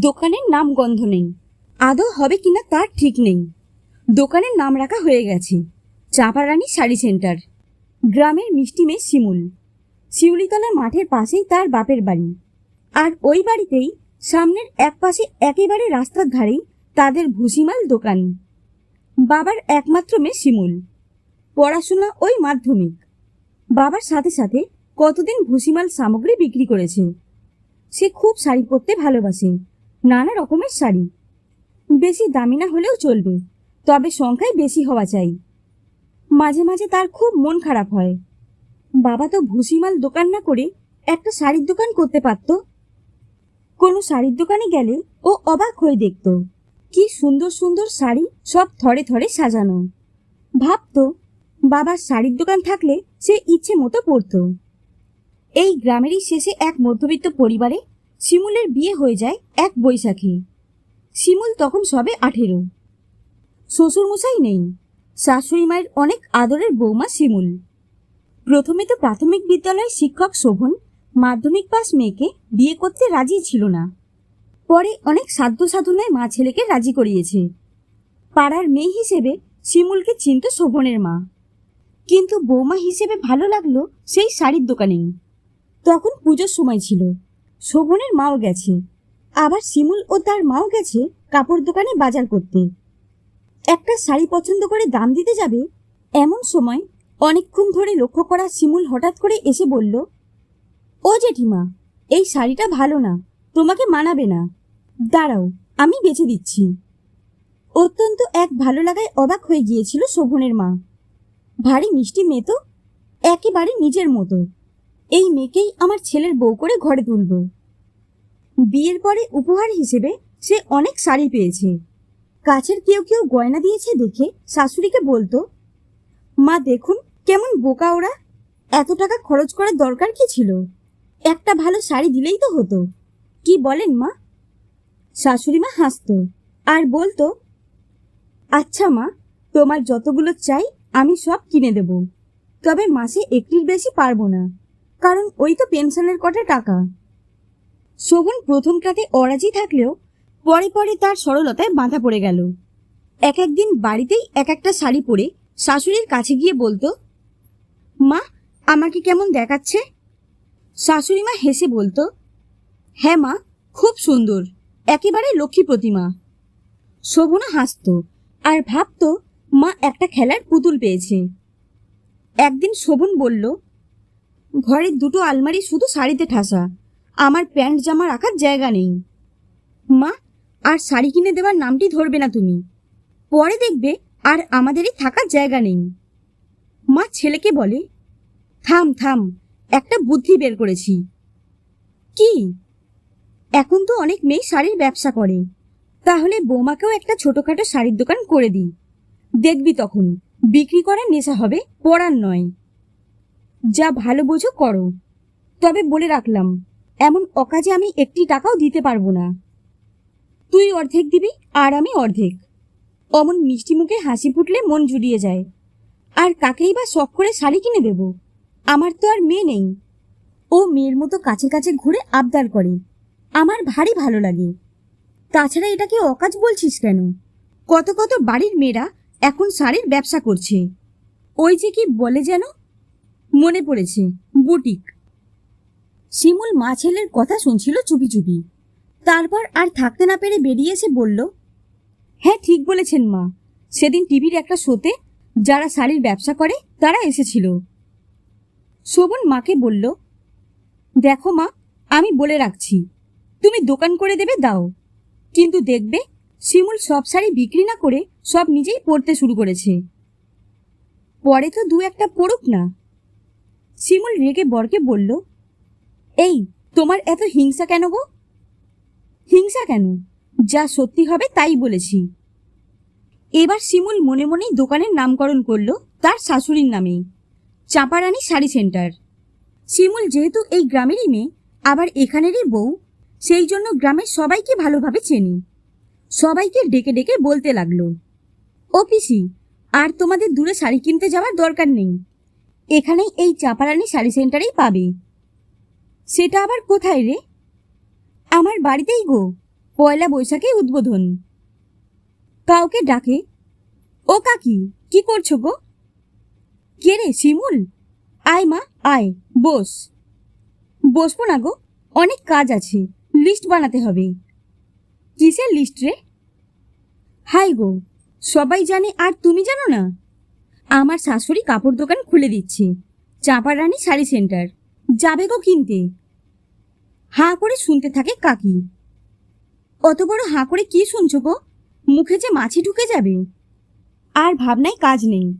দোকানের নাম গন্ধ নেই। আদৌ হবে কিনা তার ঠিক নেই। দোকানের নাম রাখা হয়ে গেছে। চাপারানি শাড়ি সেন্টার। গ্রামের মিষ্টি মেয়ে শিমুল। শিউলিতলা মাঠের পাশেই তার বাপের বাড়ি। আর ওই বাড়িতেই সামনের এক পাশে একেবারে রাস্তার ধারেই তাদের ভুসিমাল দোকান। বাবার একমাত্র মেয়ে শিমুল। পড়াশোনা ওই মাধ্যমিক। বাবার সাথে সাথে কতদিন ভুসিমাল সামগ্রী বিক্রি করেছে। সে খুব শাড়ি পরতে ভালোবাসে। নানা রকমের শাড়ি। বেশি দামি না হলেও চলবে, তবে সংখ্যায় বেশি হওয়া চাই। মাঝে মাঝে তার খুব মন খারাপ হয়। বাবা তো ভুসিমাল দোকান না করে একটা শাড়ির দোকান করতে পারত। কোনো শাড়ির দোকানে গেলে ও অবাক হয়ে দেখত, কি সুন্দর সুন্দর শাড়ি সব থরে থরে সাজানো। ভাবতো, বাবার শাড়ির দোকান থাকলে সে ইচ্ছে মতো পরতো। এই গ্রামেরই শেষে এক মধ্যবিত্ত পরিবারে শিমুলের বিয়ে হয়ে যায় এক বৈশাখে। শিমুল তখন সবে আঠেরো। শ্বশুরমশাই নেই। শাশুড়ি মায়ের অনেক আদরের বৌমা শিমুল। প্রথমে তো প্রাথমিক বিদ্যালয়ের শিক্ষক শোভন মাধ্যমিক পাস মেয়েকে বিয়ে করতে রাজি ছিল না। পরে অনেক সাধ্য সাধনায় মা ছেলেকে রাজি করিয়েছে। পাড়ার মেয়ে হিসেবে শিমুলকে চিনত শোভনের মা। কিন্তু বৌমা হিসেবে ভালো লাগল সেই শাড়ির দোকানেই। তখন পুজোর সময় ছিল। শোভনের মাও গেছে। আবার শিমুল ও তার মাও গেছে কাপড় দোকানে বাজার করতে। একটা শাড়ি পছন্দ করে দাম দিতে যাবে এমন সময় অনেকক্ষণ ধরে লক্ষ্য করা শিমুল হঠাৎ করে এসে বলল, ও জেঠিমা, এই শাড়িটা ভালো না, তোমাকে মানাবে না। দাঁড়াও, আমি বেছে দিচ্ছি। অত্যন্ত এক ভালো লাগায় অবাক হয়ে গিয়েছিল শোভনের মা। ভারী মিষ্টি মেয়ে তো, একেবারে নিজের মতো। এই মেয়েকেই আমার ছেলের বউ করে ঘরে তুলব। বিয়ের পরে উপহার হিসেবে সে অনেক শাড়ি পেয়েছে। কাছের কেউ কেউ গয়না দিয়েছে দেখে শাশুড়িকে বলতো, মা, দেখুন কেমন বোকা ওরা। এত টাকা খরচ করার দরকার কি ছিল? একটা ভালো শাড়ি দিলেই তো হতো। কি বলেন মা? শাশুড়ি মা হাসতো আর বলতো আচ্ছা মা, তোমার যতগুলো চাই আমি সব কিনে দেব। তবে মাসে একটির বেশি পারব না। কারণ ওই তো পেনশনের কটা টাকা। শোভন প্রথম কাতে অরাজি থাকলেও পরে পরে তার সরলতায় বাঁধা পড়ে গেল। এক একদিন বাড়িতেই এক একটা শাড়ি পরে শাশুড়ির কাছে গিয়ে বলতো, মা, আমাকে কেমন দেখাচ্ছে? শাশুড়ি মা হেসে বলতো হ্যাঁ মা, খুব সুন্দর, একেবারে লক্ষ্মী প্রতিমা। শোভনা হাসতো আর ভাবতো, মা, একটা খেলার পুতুল পেয়েছে। একদিন শোভন বলল ঘরের দুটো আলমারি শুধু শাড়িতে ঠাসা। আমার প্যান্ট জামা রাখার জায়গা নেই। মা, আর শাড়ি কিনে দেওয়ার নামটি ধরবে না তুমি। পরে দেখবে আর আমাদেরই থাকার জায়গা নেই। মা ছেলেকে বলে, থাম থাম, একটা বুদ্ধি বের করেছি। কি? এখন তো অনেক মেয়ে শাড়ির ব্যবসা করে। তাহলে বৌমাকেও একটা ছোটখাটো শাড়ির দোকান করে দিই। দেখবি তখন, বিক্রি করার নেশা হবে, পড়ার নয়। যা ভালো বোঝো করো। তবে বলে রাখলাম, এমন অকাজে আমি একটি টাকাও দিতে পারব না। তুই অর্ধেক দিবি আর আমি অর্ধেক। অমন মিষ্টি মুখে হাসি ফুটলে মন জুড়িয়ে যায়। আর কাকেই বা শখ করে শাড়ি কিনে দেব? আমার তো আর মেয়ে নেই। ও মেয়ের মতো কাছে কাছে ঘুরে আবদার করে। আমার ভারী ভালো লাগে। তাছাড়া এটাকে অকাজ বলছিস কেন? কত কত বাড়ির মেয়েরা এখন শাড়ির ব্যবসা করছে। ওই যে কি বলে যেন? মনে পড়েছে, বুটিক। শিমুল মা ছেলের কথা শুনছিল চুপি চুপি। তারপর আর থাকতে না পেরে বেরিয়ে এসে বলল হ্যাঁ ঠিক বলেছেন মা। সেদিন টিভির একটা শোতে যারা শাড়ির ব্যবসা করে, তারা এসেছিল। শোভন মাকে বলল, দেখো মা, আমি বলে রাখছি, তুমি দোকান করে দেবে, দাও। কিন্তু দেখবে, শিমুল সব শাড়ি বিক্রি না করে সব নিজেই পরতে শুরু করেছে। পরে তো দু একটা পড়ুক না। শিমুল রেগে বরকে বলল, এই, তোমার এত হিংসা কেন গো? হিংসা কেন? যা সত্যি হবে তাই বলেছি। এবার শিমুল মনে মনেই দোকানের নামকরণ করল তার শাশুড়ির নামে চাঁপারানী শাড়ি সেন্টার। শিমুল যেহেতু এই গ্রামেরই মেয়ে, আবার এখানেরই বউ, সেই জন্য গ্রামের সবাইকে ভালোভাবে চেনি। সবাইকে ডেকে ডেকে বলতে লাগল, ও পিসি, আর তোমাদের দূরে শাড়ি কিনতে যাওয়ার দরকার নেই। এখানেই এই চাপারানি শাড়ি সেন্টারেই পাবে। সেটা আবার কোথায় রে? আমার বাড়িতেই গো, পয়লা বৈশাখে উদ্বোধন। কাউকে ডাকে? ও কাকি, কি করছ গো? কে রে, শিমুল? আয় মা, আয়, বস। বসবো না গো, অনেক কাজ আছে, লিস্ট বানাতে হবে। কিসের লিস্ট রে? হাই গো, সবাই জানে আর তুমি জানো না? আমার শাশুড়ি কাপড় দোকান খুলে দিচ্ছে। চাঁপারানি শাড়ি সেন্টার। যাবে গো কিনতে। হাঁ করে শুনতে থাকে কাকি। অত বড় হাঁ করে কি শুনছো গো? মুখে যে মাছি ঢুকে যাবে। আর ভাবনায় কাজ নেই।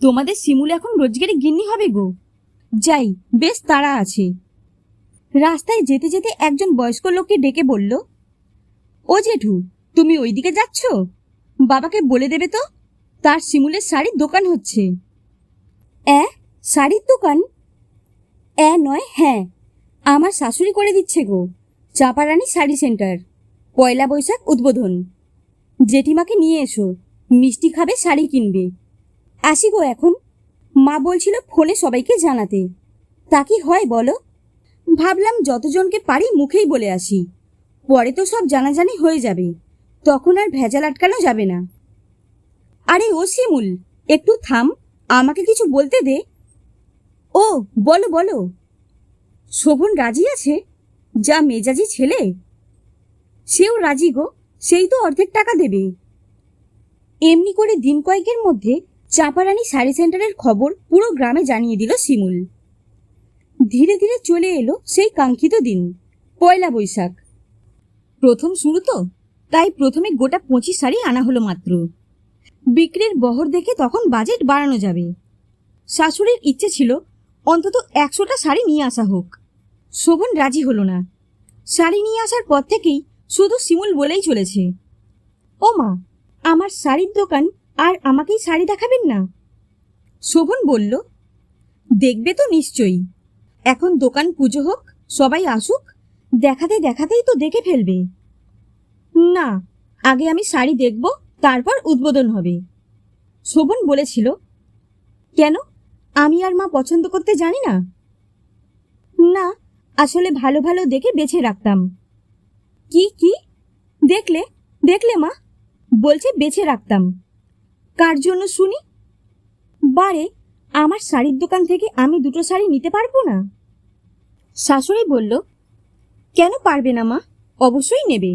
তোমাদের শিমুল এখন রোজগারে গিন্নি হবে গো। যাই, বেশ তাড়া আছে। রাস্তায় যেতে যেতে একজন বয়স্ক লোককে ডেকে বলল, ও জেঠু, তুমি ওইদিকে যাচ্ছ? বাবাকে বলে দেবে তো? তার শিমুলের শাড়ির দোকান হচ্ছে। অ্যাঁ শাড়ির দোকান? অ্যা নয় হ্যাঁ। আমার শাশুড়ি করে দিচ্ছে গো, চাপারানি শাড়ি সেন্টার, পয়লা বৈশাখ উদ্বোধন। জেঠিমাকে নিয়ে এসো, মিষ্টি খাবে, শাড়ি কিনবে। আসি গো এখন। মা বলছিল ফোনে সবাইকে জানাতে। তা কি হয় বলো? ভাবলাম যতজনকে পারি মুখেই বলে আসি। পরে তো সব জানাজানি হয়ে যাবে। তখন আর ভেজাল আটকানো যাবে না। আরে ও শিমুল একটু থাম, আমাকে কিছু বলতে দে। ও, বলো বলো। শোভন রাজি আছে? যা মেজাজি ছেলে। সেও রাজি গো, সেই তো অর্ধেক টাকা দেবে। এমনি করে দিন কয়েকের মধ্যে চাপারানি শাড়ি সেন্টারের খবর পুরো গ্রামে জানিয়ে দিল শিমুল। ধীরে ধীরে চলে এলো সেই কাঙ্ক্ষিত দিন, পয়লা বৈশাখ। প্রথম শুরু তো, তাই প্রথমে গোটা পঁচিশ শাড়ি আনা হলো মাত্র। বিক্রির বহর দেখে তখন বাজেট বাড়ানো যাবে। শাশুড়ির ইচ্ছে ছিল, অন্তত একশোটা শাড়ি নিয়ে আসা হোক। শোভন রাজি হলো না। শাড়ি নিয়ে আসার পর থেকেই শুধু শিমুল বলেই চলেছে, ও মা, আমার শাড়ির দোকান আর আমাকেই শাড়ি দেখাবেন না? শোভন বলল, দেখবে তো নিশ্চয়ই। এখন দোকান পুজো হোক, সবাই আসুক, দেখাতে দেখাতেই তো দেখে ফেলবে। না, আগে আমি শাড়ি দেখব তারপর উদ্বোধন হবে। শোভন বলেছিল, কেন? আমি আর মা পছন্দ করতে জানি না? না, আসলে ভালো ভালো দেখে বেছে রাখতাম। কি কি? দেখলে দেখলে মা? বলছে বেছে রাখতাম। কার জন্য শুনি? বারে, আমার শাড়ির দোকান থেকে আমি দুটো শাড়ি নিতে পারব না? শাশুড়ি বলল, কেন পারবে না মা? অবশ্যই নেবে,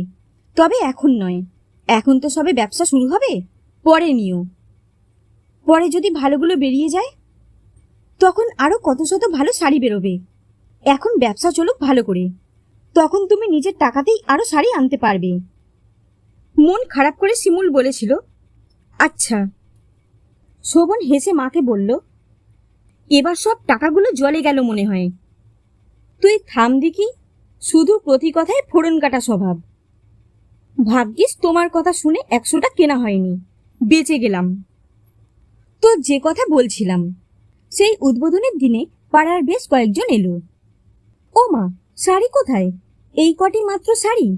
তবে এখন নয়। এখন তো সবে ব্যবসা শুরু হবে? পরে নিও। পরে যদি ভালোগুলো বেরিয়ে যায়, তখন আরও কত শত ভালো শাড়ি বেরোবে। এখন ব্যবসা চলুক ভালো করে। তখন তুমি নিজের টাকাতেই আরও শাড়ি আনতে পারবে। মন খারাপ করে শিমুল বলেছিল আচ্ছা। শোভন হেসে মাকে বলল, এবার সব টাকাগুলো জলে গেল মনে হয়। তুই থাম দেখি, শুধু প্রতি কথায় ফোড়ন কাটা স্বভাব। ভাগ্যিস তোমার কথা শুনে একশোটা কেনা হয়নি। বেঁচে গেলাম। তো যে কথা বলছিলাম, সেই উদ্বোধনের দিনে পাড়ার বেশ কয়েকজন এলো। ও মা, শাড়ি কোথায়? এই কটি মাত্র শাড়ি?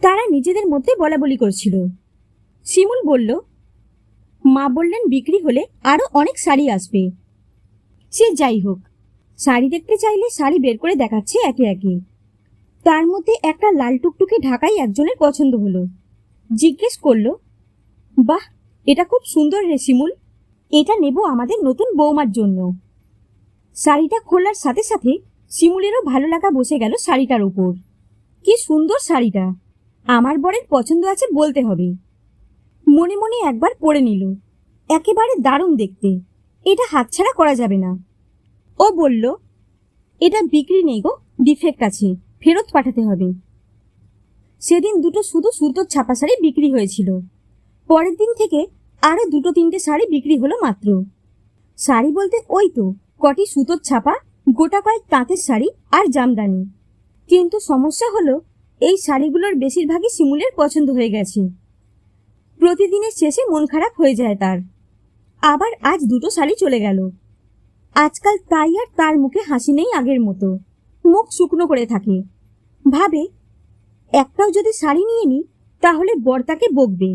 তারা নিজেদের মধ্যে বলা বলি করছিল। শিমুল বলল, মা বললেন বিক্রি হলে আরও অনেক শাড়ি আসবে। সে যাই হোক, শাড়ি দেখতে চাইলে শাড়ি বের করে দেখাচ্ছে একে একে। তার মধ্যে একটা লাল টুকটুকে ঢাকাই একজনের পছন্দ হলো। জিজ্ঞেস করল, বাহ, এটা খুব সুন্দর রে শিমুল। এটা নেব আমাদের নতুন বৌমার জন্য। শাড়িটা খোলার সাথে সাথে শিমুলেরও ভালো লাগা বসে গেল শাড়িটার উপর। কি সুন্দর শাড়িটা। আমার বরের পছন্দ আছে বলতে হবে। মনে মনে একবার পরে নিল। একেবারে দারুণ দেখতে। এটা হাতছাড়া করা যাবে না। ও বলল, এটা বিক্রি নেই গো, ডিফেক্ট আছে। ফেরত পাঠাতে হবে। সেদিন দুটো শুধু সুতোর ছাপা শাড়ি বিক্রি হয়েছিল। পরের দিন থেকে আরও দুটো তিনটে শাড়ি বিক্রি হলো মাত্র। শাড়ি বলতে ওই তো, কটি সুতোর ছাপা, গোটা কয়েক তাঁতের শাড়ি আর জামদানি। কিন্তু সমস্যা হলো, এই শাড়িগুলোর বেশিরভাগই শিমুলের পছন্দ হয়ে গেছে। প্রতিদিনের শেষে মন খারাপ হয়ে যায় তার। আবার আজ দুটো শাড়ি চলে গেল। আজকাল তাই আর তার মুখে হাসি নেই আগের মতো। মুখ শুকনো করে থাকে। ভাবে, একটাও যদি শাড়ি নিয়ে নিই তাহলে বর্তাকে বকবে।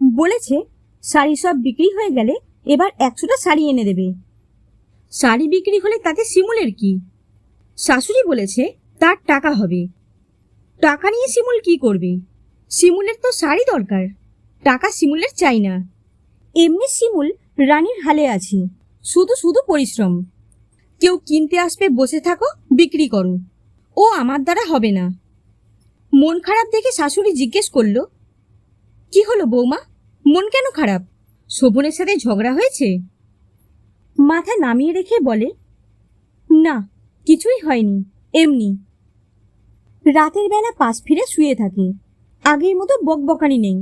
বলেছে, শাড়ি সব বিক্রি হয়ে গেলে এবার একশোটা শাড়ি এনে দেবে। শাড়ি বিক্রি হলে তাতে শিমুলের কি? শাশুড়ি বলেছে, তার টাকা হবে। টাকা নিয়ে শিমুল কি করবে? শিমুলের তো শাড়ি দরকার, টাকা শিমুলের চাই না। এমনি শিমুল রানীর হালে আছে, শুধু শুধু পরিশ্রম। কেউ কিনতে আসবে, বসে থাকো, বিক্রি করো। ও আমার দ্বারা হবে না। মন খারাপ দেখে শাশুড়ি জিজ্ঞেস করল, কি হলো বৌমা? মন কেন খারাপ? শোভনের সাথে ঝগড়া হয়েছে? মাথা নামিয়ে রেখে বলে, না, কিছুই হয়নি, এমনি। রাতের বেলা পাশ ফিরে শুয়ে থাকে। আগের মতো বকবকানি নেই,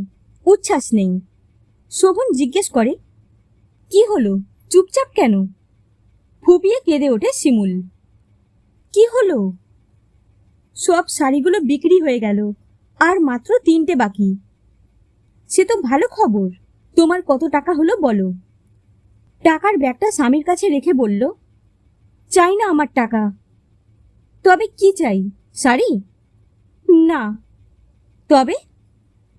উচ্ছ্বাস নেই। শোভন জিজ্ঞেস করে, কি হলো? চুপচাপ কেন? ফুপিয়ে কেঁদে ওঠে শিমুল। কি হলো? সব শাড়িগুলো বিক্রি হয়ে গেল, আর মাত্র তিনটে বাকি। সে তো ভালো খবর, তোমার কত টাকা হলো বলো? টাকার ব্যাগটা স্বামীর কাছে রেখে বলল, চাই না আমার টাকা। তবে কি চাই, শাড়ি? না। তবে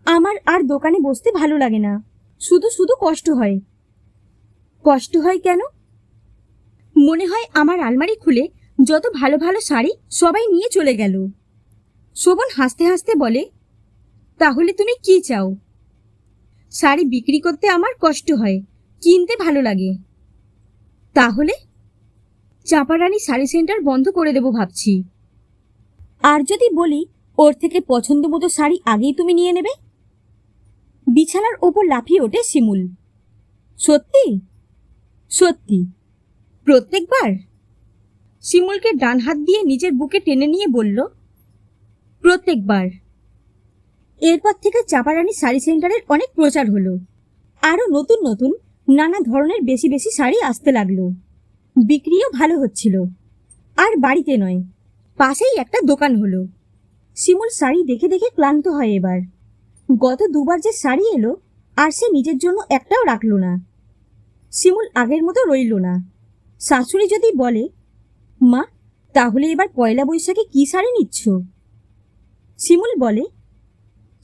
আমার আর দোকানে বসতে ভালো লাগে না, শুধু শুধু কষ্ট হয়। কষ্ট হয় কেন? মনে হয় আমার আলমারি খুলে যত ভালো ভালো শাড়ি সবাই নিয়ে চলে গেল। শোভন হাসতে হাসতে বলে, তাহলে তুমি কি চাও? শাড়ি বিক্রি করতে আমার কষ্ট হয়, কিনতে ভালো লাগে। তাহলে চাপারানি শাড়ি সেন্টার বন্ধ করে দেব ভাবছি। আর যদি বলি, ওর থেকে পছন্দ মতো শাড়ি আগেই তুমি নিয়ে নেবে? বিছানার ওপর লাফিয়ে ওঠে শিমুল। সত্যি? সত্যি। প্রত্যেকবার? শিমুলকে ডান হাত দিয়ে নিজের বুকে টেনে নিয়ে বলল, প্রত্যেকবার। এরপর থেকে চাপারানি শাড়ি সেন্টারের অনেক প্রচার হলো। আরও নতুন নতুন নানা ধরনের বেশি বেশি শাড়ি আসতে লাগল। বিক্রিও ভালো হচ্ছিল। আর বাড়িতে নয়, পাশেই একটা দোকান হলো। শিমুল শাড়ি দেখে দেখে ক্লান্ত হয় এবার। গত দুবার যে শাড়ি এলো, আর সে নিজের জন্য একটাও রাখল না। শিমুল আগের মতো রইল না। শাশুড়ি যদি বলে, মা, তাহলে এবার পয়লা বৈশাখে কি শাড়ি নিচ্ছ? শিমুল বলে,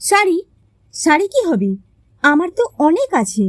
শাড়ি শাড়ি কি হবে? আমার তো অনেক আছে।